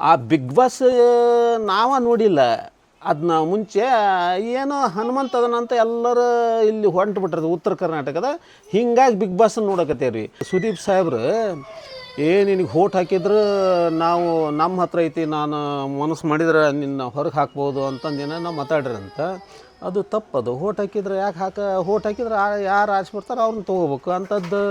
ಆ big boss ನಾವ ನೋಡಿಲ್ಲ. ಅದನ್ನ ಮುಂಚೆ ಏನೋ ಹನುಮಂತ ಅದನಂತ ಎಲ್ಲರೂ ಇಲ್ಲಿ ಹೊಂಟು ಬಿಟ್ಟಿರೋದು ಉತ್ತರ ಕರ್ನಾಟಕದ. ಹಿಂಗಾಗಿ ಬಿಗ್ ಬಾಸ್ ನೋಡಕತ್ತೇವ್ರಿ. ಸುದೀಪ್ ಸಾಹೇಬ್ರು, ಏ, ನಿನಗೆ ಹೋಟ್ ಹಾಕಿದ್ರು, ನಾವು ನಮ್ಮ ಹತ್ರ ಐತಿ, ನಾನು ಮನಸ್ಸು ಮಾಡಿದ್ರೆ ನಿನ್ನ ಹೊರಗೆ ಹಾಕ್ಬೋದು ಅಂತಂದೇನೋ ನಾವು ಮಾತಾಡ್ರಂತ ಅದು ತಪ್ಪದು. ಹೋಟ್ ಹಾಕಿದ್ರೆ ಯಾಕೆ ಹಾಕ, ಹೋಟ್ ಹಾಕಿದ್ರೆ ಯಾರು ಆಚೆ ಬರ್ತಾರೆ ಅವ್ರನ್ನ ತೊಗೋಬೇಕು. ಅಂಥದ್ದು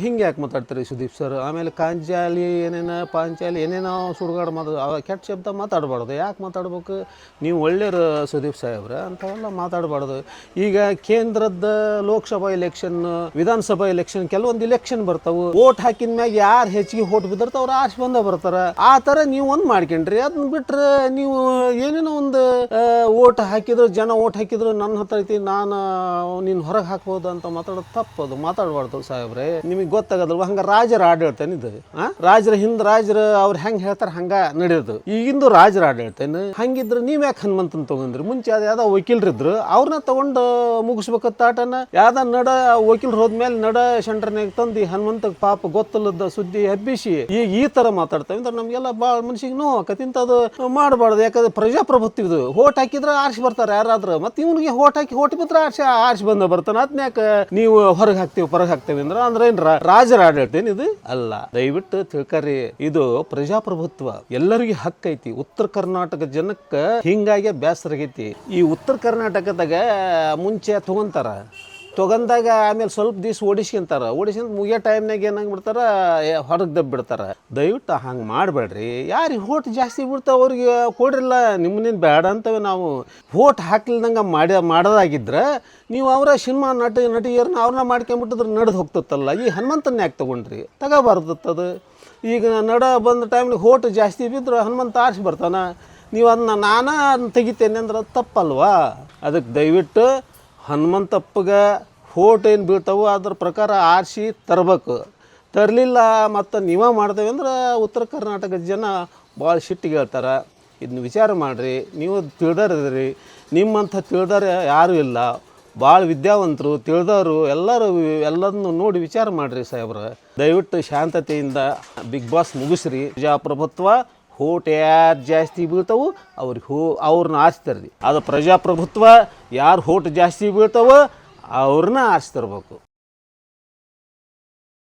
ಹಿಂಗೆ ಯಾಕೆ ಮಾತಾಡ್ತಾರೆ ಸುದೀಪ್ ಸರ್? ಆಮೇಲೆ ಕಾಂಜಾಲಿ ಏನೇನು, ಪಾಂಚಾಲಿ ಏನೇನೋ ಸುಡುಗಾಡು ಮಾತು ಅವ ಕೆಟ್ಟ ಶಬ್ದ ಮಾತಾಡಬಾರ್ದು. ಯಾಕೆ ಮಾತಾಡ್ಬೇಕು? ನೀವು ಒಳ್ಳೆಯರು ಸುದೀಪ್ ಸಾಹೇಬ್ರೆ ಅಂಥವೆಲ್ಲ ಮಾತಾಡಬಾರ್ದು. ಈಗ ಕೇಂದ್ರದ ಲೋಕಸಭಾ ಎಲೆಕ್ಷನ್, ವಿಧಾನಸಭಾ ಎಲೆಕ್ಷನ್, ಕೆಲವೊಂದು ಇಲೆಕ್ಷನ್ ಬರ್ತಾವೆ. ಓಟ್ ಹಾಕಿದ ಮ್ಯಾಗ ಯಾರು ಹೆಚ್ಚಿಗೆ ಓಟ್ ಬಿದ್ದಿರ್ತಾವ, ಅವ್ರು ಆರ್ಸಿ ಬಂದ ಬರ್ತಾರೆ. ಆ ಥರ ನೀವು ಒಂದು ಮಾಡ್ಕೊಂಡ್ರಿ. ಅದನ್ನ ಬಿಟ್ರೆ ನೀವು ಏನೇನೋ ಒಂದು ಓಟ್ ಹಾಕಿದ್ರೆ ಜನ ಓಟ್ ಹಾಕಿದ್ರು ನನ್ನ ಹತ್ರ ಐತಿ, ನಾನು ನಿನ್ನ ಹೊರಗೆ ಹಾಕ್ಬೋದು ಅಂತ ಮಾತಾಡೋದು ತಪ್ಪದು ಮಾತಾಡಬಾರ್ದು ಸಾಹೇಬ್ರೆ. ನಿಮಗೆ ಗೊತ್ತಾಗದಲ್ವ? ಹಂಗ ರಾಜರ ಆಡಳಿತನ ಇದು ರಾಜರ ಹಿಂದ್ ರಾಜರ ಅವ್ರು ಹೆಂಗ್ ಹೇಳ್ತಾರೆ ಹಂಗ ನಡೆಯೋದು. ಈಗಿಂದು ರಾಜರ ಆಡಳಿತನ ಹಂಗಿದ್ರೆ ನೀವ್ ಯಾಕೆ ಹನುಮಂತನ್ ತಗೊಂಡ್ರಿ? ಮುಂಚೆ ಅದ ಯಾವ್ದೋ ವಕೀಲರಿದ್ರು ಅವ್ರನ್ನ ತಗೊಂಡು ಮುಗಿಸ್ಬೇಕತ್ತ ಆಟನ. ಯಾವ್ದ ನಡ, ವಕೀಲರು ಹೋದ್ಮೇಲೆ ನಡ ಸೆಂಟರ್ನಾಗ ತಂದು ಹನುಮಂತ ಪಾಪ ಗೊತ್ತಲ್ಲದ ಸುದ್ದಿ ಹಬ್ಬಿಸಿ ಈಗ ಈ ತರ ಮಾತಾಡ್ತೇವೆ ಅಂದ್ರೆ ನಮ್ಗೆಲ್ಲ ಭಾಳ ಮನ್ಸಿಗೆ ನೋವು ಆಕತಿ. ಇಂಥದ್ದು ಮಾಡಬಾರ್ದು. ಯಾಕಂದ್ರೆ ಪ್ರಜಾಪ್ರಭುತ್ವ ಇದು ಓಟ್ ಹಾಕಿದ್ರೆ ಆರ್ಸಿ ಬರ್ತಾರೆ ಯಾರಾದ್ರೂ. ಮತ್ತೆ ಇವನಿಗೆ ಹೋಟ್ ಹಾಕಿ ಹೋಟ್ ಬಿತ್ರ ಆರ್ಸಿ ಆರ್ಸಿ ಬಂದ ಬರ್ತಾನ. ಅದ್ನ್ಯಾಕ ನೀವು ಹೊರಗೆ ಹಾಕ್ತೀವಿ ಹೊರಗೆ ಹಾಕ್ತೇವೆ ಅಂದ್ರೆ ಅಂದ್ರೆ ಏನ್ ರಾಜರ ಆಡಳಿತ ಇದು? ಅಲ್ಲ. ದಯವಿಟ್ಟು ತಿಳ್ಕರಿ, ಇದು ಪ್ರಜಾಪ್ರಭುತ್ವ. ಎಲ್ಲರಿಗೂ ಹಕ್ಕೈತಿ ಉತ್ತರ ಕರ್ನಾಟಕ ಜನಕ್ಕೆ ಹಿಂಗಾಗಿ ಬೇಸರ ಈ ಉತ್ತರ ಕರ್ನಾಟಕದಾಗ ಮುಂಚೆ ತಗೊಂತಾರ. ತಗೊಂಡಾಗ ಆಮೇಲೆ ಸ್ವಲ್ಪ ದಿವಸ ಓಡಿಸ್ಕೊಂತಾರ. ಓಡಿಸ್ಕೊಂಡ್ ಮುಗಿಯೋ ಟೈಮ್ನಾಗ ಏನಾಗ್ಬಿಡ್ತಾರ ಹೊರಗೆ ದಬ್ಬಿಡ್ತಾರ ದಯವಿಟ್ಟು ಹಂಗೆ ಮಾಡಬೇಡ್ರಿ. ಯಾರಿಗೆ ಹೋಟ್ ಜಾಸ್ತಿ ಬಿಡ್ತಾವೆ ಅವ್ರಿಗೆ ಕೊಡ್ರಿಲ್ಲ. ನಿಮ್ಮನೇನು ಬೇಡ ಅಂತವೆ ನಾವು ಹೋಟ್ ಹಾಕ್ಲಿಲ್ದಂಗೆ ಮಾಡಿ, ಮಾಡೋದಾಗಿದ್ರೆ ನೀವು ಅವರ ಸಿನಿಮಾ ನಟ ನಟಿಯರನ್ನ ಅವ್ರನ್ನ ಮಾಡ್ಕೊಂಬಿಟ್ಟಿದ್ರೆ ನಡೆದು ಹೋಗ್ತತ್ತಲ್ಲ. ಈ ಹನುಮಂತನ ಯಾಕೆ ತೊಗೊಂಡ್ರಿ? ತಗೋಬಾರ್ದತ್ತದು ಈಗ ನಡ ಬಂದ ಟೈಮ್ನಾಗ ಹೋಟ್ ಜಾಸ್ತಿ ಬಿದ್ದರೆ ಹನುಮಂತ ಆರಿಸಿ ಬರ್ತಾನ. ನೀವು ಅದನ್ನ ನಾನಾ ಅದನ್ನ ತೆಗಿತೇನೆ ಅಂದ್ರೆ ಅದು ತಪ್ಪಲ್ವಾ? ಅದಕ್ಕೆ ದಯವಿಟ್ಟು ಹನುಮಂತಪ್ಪಗೆ ಹೋಟ್ ಏನು ಬೀಳ್ತಾವೋ ಅದ್ರ ಪ್ರಕಾರ ಆರಿಸಿ ತರಬೇಕು. ತರಲಿಲ್ಲ ಮತ್ತು ನೀವೇ ಮಾಡ್ತೇವೆ ಅಂದ್ರೆ ಉತ್ತರ ಕರ್ನಾಟಕದ ಜನ ಭಾಳ ಸಿಟ್ಟಿಗೆ ಹೇಳ್ತಾರೆ. ಇದನ್ನ ವಿಚಾರ ಮಾಡಿರಿ, ನೀವು ತಿಳಿದಾರಿದ್ರಿ ನಿಮ್ಮಂಥ ತಿಳಿದಾರ ಯಾರೂ ಇಲ್ಲ. ಭಾಳ ವಿದ್ಯಾವಂತರು, ತಿಳಿದವರು ಎಲ್ಲರೂ ಎಲ್ಲದನ್ನು ನೋಡಿ ವಿಚಾರ ಮಾಡಿರಿ ಸಾಹೇಬ್ರ. ದಯವಿಟ್ಟು ಶಾಂತತೆಯಿಂದ ಬಿಗ್ ಬಾಸ್ ಮುಗಿಸ್ರಿ. ಪ್ರಜಾಪ್ರಭುತ್ವ ಹೋಟ್ ಯಾರು ಜಾಸ್ತಿ ಬೀಳ್ತಾವೋ ಅವ್ರಿಗೆ ಹೋ ಅವ್ರನ್ನ ಆರಿಸ್ತಾರ್ರಿ ಅದು ಪ್ರಜಾಪ್ರಭುತ್ವ ಯಾರು ಹೋಟ್ ಜಾಸ್ತಿ ಬೀಳ್ತಾವೋ ಅವ್ರನ್ನ ಆರಿಸ್ತಿರ್ಬೇಕು.